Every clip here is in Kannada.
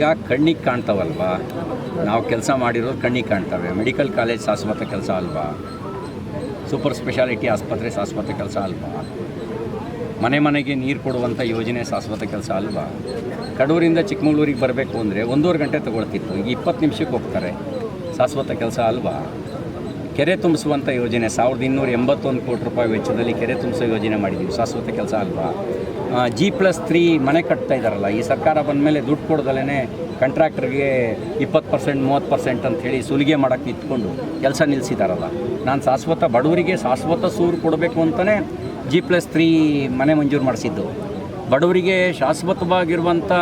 ಈಗ ಕಣ್ಣಿಗೆ ಕಾಣ್ತಾವಲ್ವಾ? ನಾವು ಕೆಲಸ ಮಾಡಿರೋದು ಕಣ್ಣಿಗೆ ಕಾಣ್ತವೆ. ಮೆಡಿಕಲ್ ಕಾಲೇಜ್ ಶಾಶ್ವತ ಕೆಲಸ ಅಲ್ವಾ? ಸೂಪರ್ ಸ್ಪೆಷಾಲಿಟಿ ಆಸ್ಪತ್ರೆ ಶಾಶ್ವತ ಕೆಲಸ ಅಲ್ವಾ? ಮನೆ ಮನೆಗೆ ನೀರು ಕೊಡುವಂಥ ಯೋಜನೆ ಶಾಶ್ವತ ಕೆಲಸ ಅಲ್ವಾ? ಕಡೂರಿಂದ ಚಿಕ್ಕಮಗಳೂರಿಗೆ ಬರಬೇಕು ಅಂದರೆ ಒಂದೂವರೆ ಗಂಟೆ ತಗೊಳ್ತಿತ್ತು. ಈಗ ಇಪ್ಪತ್ತು ನಿಮಿಷಕ್ಕೆ ಹೋಗ್ತಾರೆ. ಶಾಶ್ವತ ಕೆಲಸ ಅಲ್ವಾ? ಕೆರೆ ತುಂಬಿಸುವಂಥ ಯೋಜನೆ ಸಾವಿರದ ಇನ್ನೂರ ಎಂಬತ್ತೊಂದು ಕೋಟಿ ರೂಪಾಯಿ ವೆಚ್ಚದಲ್ಲಿ ಕೆರೆ ತುಂಬಿಸೋ ಯೋಜನೆ ಮಾಡಿದ್ದೀವಿ ಶಾಶ್ವತ ಕೆಲಸ ಅಲ್ವಾ? ಜಿ ಪ್ಲಸ್ ತ್ರೀ ಮನೆ ಕಟ್ತಾ ಇದ್ದಾರಲ್ಲ ಈ ಸರ್ಕಾರ ಬಂದ ಮೇಲೆ ದುಡ್ಡು ಕೊಡ್ದಲೇ ಕಾಂಟ್ರಾಕ್ಟ್ರಿಗೆ ಇಪ್ಪತ್ತು ಪರ್ಸೆಂಟ್ ಮೂವತ್ತು ಪರ್ಸೆಂಟ್ ಅಂತ ಹೇಳಿ ಸುಲಿಗೆ ಮಾಡೋಕ್ಕೆ ನಿಂತ್ಕೊಂಡು ಕೆಲಸ ನಿಲ್ಲಿಸಿದಾರಲ್ಲ ನಾನು ಶಾಶ್ವತ ಬಡವರಿಗೆ ಶಾಶ್ವತ ಸೂರು ಕೊಡಬೇಕು ಅಂತಲೇ ಜಿ ಪ್ಲಸ್ ತ್ರೀ ಮನೆ ಮಂಜೂರು ಮಾಡಿಸಿದ್ದು. ಬಡವರಿಗೆ ಶಾಶ್ವತವಾಗಿರುವಂಥ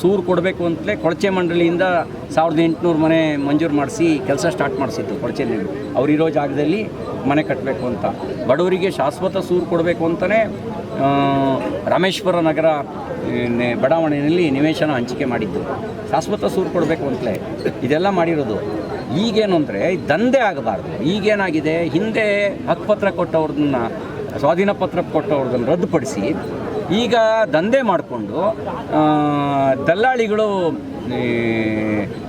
ಸೂರು ಕೊಡಬೇಕು ಅಂತಲೇ ಕೊಳಚೆ ಮಂಡಳಿಯಿಂದ ಸಾವಿರದ ಎಂಟುನೂರು ಮನೆ ಮಂಜೂರು ಮಾಡಿಸಿ ಕೆಲಸ ಸ್ಟಾರ್ಟ್ ಮಾಡಿಸಿದ್ದು ಕೊಳಚೆನಲ್ಲಿ ಅವರಿರೋ ಜಾಗದಲ್ಲಿ ಮನೆ ಕಟ್ಟಬೇಕು ಅಂತ. ಬಡವರಿಗೆ ಶಾಶ್ವತ ಸೂರು ಕೊಡಬೇಕು ಅಂತಲೇ ರಾಮೇಶ್ವರ ನಗರ ಬಡಾವಣೆಯಲ್ಲಿ ನಿವೇಶನ ಹಂಚಿಕೆ ಮಾಡಿದ್ದು. ಶಾಶ್ವತ ಸೂರು ಕೊಡಬೇಕು ಅಂತಲೇ ಇದೆಲ್ಲ ಮಾಡಿರೋದು. ಈಗೇನು ಅಂದರೆ ದಂಧೆ ಆಗಬಾರ್ದು. ಈಗೇನಾಗಿದೆ? ಹಿಂದೆ ಹಕ್ಕುಪತ್ರ ಕೊಟ್ಟವ್ರನ್ನ, ಸ್ವಾಧೀನ ಪತ್ರ ಕೊಟ್ಟವ್ರದನ್ನು ರದ್ದುಪಡಿಸಿ ಈಗ ದಂಧೆ ಮಾಡಿಕೊಂಡು ದಲ್ಲಾಳಿಗಳು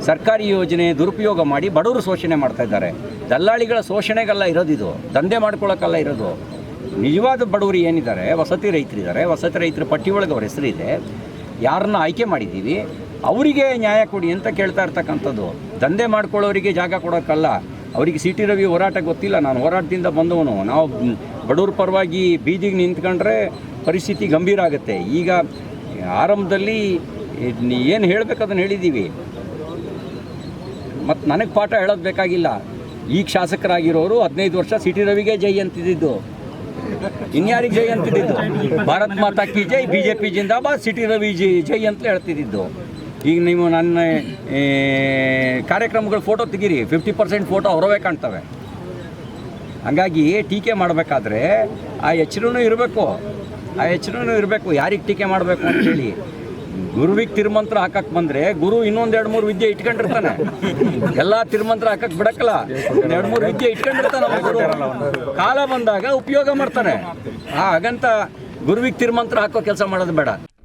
ಸರ್ಕಾರಿ ಯೋಜನೆ ದುರುಪಯೋಗ ಮಾಡಿ ಬಡವರು ಶೋಷಣೆ ಮಾಡ್ತಾ ಇದ್ದಾರೆ. ದಲ್ಲಾಳಿಗಳ ಶೋಷಣೆಗೆಲ್ಲ ಇರೋದಿದು. ದಂಧೆ ಮಾಡ್ಕೊಳ್ಳೋಕ್ಕಲ್ಲ ಇರೋದು. ನಿಜವಾದ ಬಡವರು ಏನಿದ್ದಾರೆ, ವಸತಿ ರೈತರಿದ್ದಾರೆ ವಸತಿ ರೈತರ ಪಟ್ಟಿ ಒಳಗೆ ಅವ್ರ ಹೆಸರಿದೆ ಯಾರನ್ನ ಆಯ್ಕೆ ಮಾಡಿದ್ದೀವಿ. ಅವರಿಗೆ ನ್ಯಾಯ ಕೊಡಿ ಅಂತ ಕೇಳ್ತಾ ಇರ್ತಕ್ಕಂಥದ್ದು. ದಂಧೆ ಮಾಡ್ಕೊಳ್ಳೋರಿಗೆ ಜಾಗ ಕೊಡೋಕ್ಕಲ್ಲ ಅವರಿಗೆ ಸಿ ಟಿ ರವಿ ಹೋರಾಟ ಗೊತ್ತಿಲ್ಲ. ನಾನು ಹೋರಾಟದಿಂದ ಬಂದವನು. ನಾವು ಬಡವ್ರ ಪರವಾಗಿ ಬೀದಿಗೆ ನಿಂತ್ಕೊಂಡ್ರೆ ಪರಿಸ್ಥಿತಿ ಗಂಭೀರ ಆಗುತ್ತೆ. ಈಗ ಆರಂಭದಲ್ಲಿ ಏನು ಹೇಳಬೇಕು ಅದನ್ನು ಹೇಳಿದ್ದೀವಿ ಮತ್ತು ನನಗೆ ಪಾಠ ಹೇಳೋದು ಬೇಕಾಗಿಲ್ಲ. ಈಗ ಶಾಸಕರಾಗಿರೋರು ಹದಿನೈದು ವರ್ಷ ಸಿ ಟಿ ರವಿಗೆ ಜೈ ಅಂತಿದ್ದು ಇನ್ಯಾರಿಗೆ ಜೈ ಅಂತಿದ್ದು ಭಾರತ್ ಮಾತಾ ಕಿ ಜೈ ಬಿ ಜೆ ಪಿ ಜಿಂದಾಬಾದ್ ಸಿ ಟಿ ರವಿ ಜೈ ಜೈ ಅಂತ ಹೇಳ್ತಿದ್ದಿದ್ದು. ಈಗ ನೀವು ನನ್ನ ಕಾರ್ಯಕ್ರಮಗಳ ಫೋಟೋ ತೆಗೀರಿ. ಫಿಫ್ಟಿ ಪರ್ಸೆಂಟ್ ಫೋಟೋ ಅವರವೇ ಕಾಣ್ತವೆ. ಹಂಗಾಗಿ ಟೀಕೆ ಮಾಡಬೇಕಾದ್ರೆ ಆ ಎಚ್ಚರೂ ಇರಬೇಕು. ಆ ಎಚ್ಚರನೂ ಇರಬೇಕು. ಯಾರಿಗೆ ಟೀಕೆ ಮಾಡಬೇಕು ಅಂತೇಳಿ ಗುರುವಿಗೆ ತಿರುಮಂತ್ರ ಹಾಕಕ್ಕೆ ಬಂದರೆ ಗುರು ಇನ್ನೊಂದು ಎರಡು ಮೂರು ವಿದ್ಯೆ ಇಟ್ಕೊಂಡಿರ್ತಾನೆ. ಎಲ್ಲ ತಿರುಮಂತ್ರ ಹಾಕಕ್ಕೆ ಬಿಡಕ್ಕಲ್ಲ. ಎರಡು ಮೂರು ವಿದ್ಯೆ ಇಟ್ಕೊಂಡಿರ್ತಾನೆ ಕಾಲ ಬಂದಾಗ ಉಪಯೋಗ ಮಾಡ್ತಾನೆ. ಆ, ಹಾಗಂತ ಗುರುವಿಗೆ ತಿರುಮಂತ್ರ ಹಾಕೋ ಕೆಲಸ ಮಾಡೋದು ಬೇಡ.